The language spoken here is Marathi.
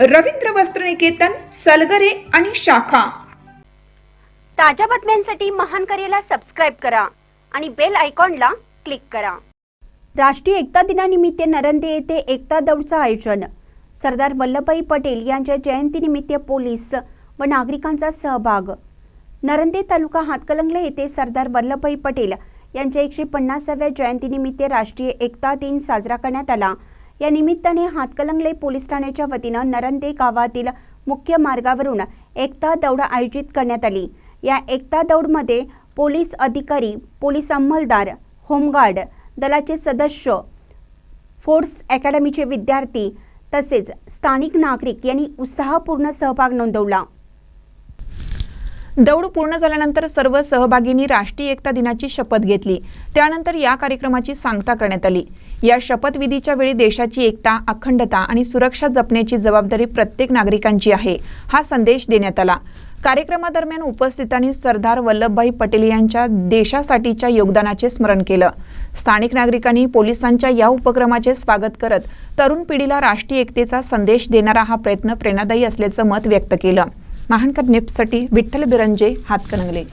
रवींद्र वस्त्रनिकेतन सलगरे आणि शाखा. ताज्या बातम्यांसाठी महान करेला सबस्क्राईब करा आणि बेल आयकॉनला क्लिक करा. राष्ट्रीय एकता दिनानिमित्त नरंदे येथे एकता दौडचं आयोजन. सरदार वल्लभभाई पटेल यांच्या जयंतीनिमित्त पोलीस व नागरिकांचा सहभाग. नरंदे तालुका हातकलंगले येथे सरदार वल्लभभाई पटेल यांच्या एकशे पन्नासाव्या जयंतीनिमित्त राष्ट्रीय एकता दिन साजरा करण्यात आला. या निमित्ताने हातकलंगले पोलीस ठाण्याच्या वतीनं नरंदे गावातील मुख्य मार्गावरून एकता दौड आयोजित करण्यात आली. या एकता दौडमध्ये पोलीस अधिकारी पोलीस अंमलदार होमगार्ड दलाचे सदस्य फोर्स अकॅडमीचे विद्यार्थी तसेच स्थानिक नागरिक यांनी उत्साहपूर्ण सहभाग नोंदवला. दौड पूर्ण झाल्यानंतर सर्व सहभागींनी राष्ट्रीय एकता दिनाची शपथ घेतली. त्यानंतर या कार्यक्रमाची सांगता करण्यात आली. या शपथविधीच्या वेळी देशाची एकता अखंडता आणि सुरक्षा जपण्याची जबाबदारी प्रत्येक नागरिकांची आहे हा संदेश देण्यात आला. कार्यक्रमादरम्यान उपस्थितांनी सरदार वल्लभभाई पटेल यांच्या देशासाठीच्या योगदानाचे स्मरण केलं. स्थानिक नागरिकांनी पोलिसांच्या या उपक्रमाचे स्वागत करत तरुण पिढीला राष्ट्रीय एकतेचा संदेश देणारा हा प्रयत्न प्रेरणादायी असल्याचं मत व्यक्त केलं. महानकर निप्ससाठी विठ्ठल बिरंजे हातकणंगले.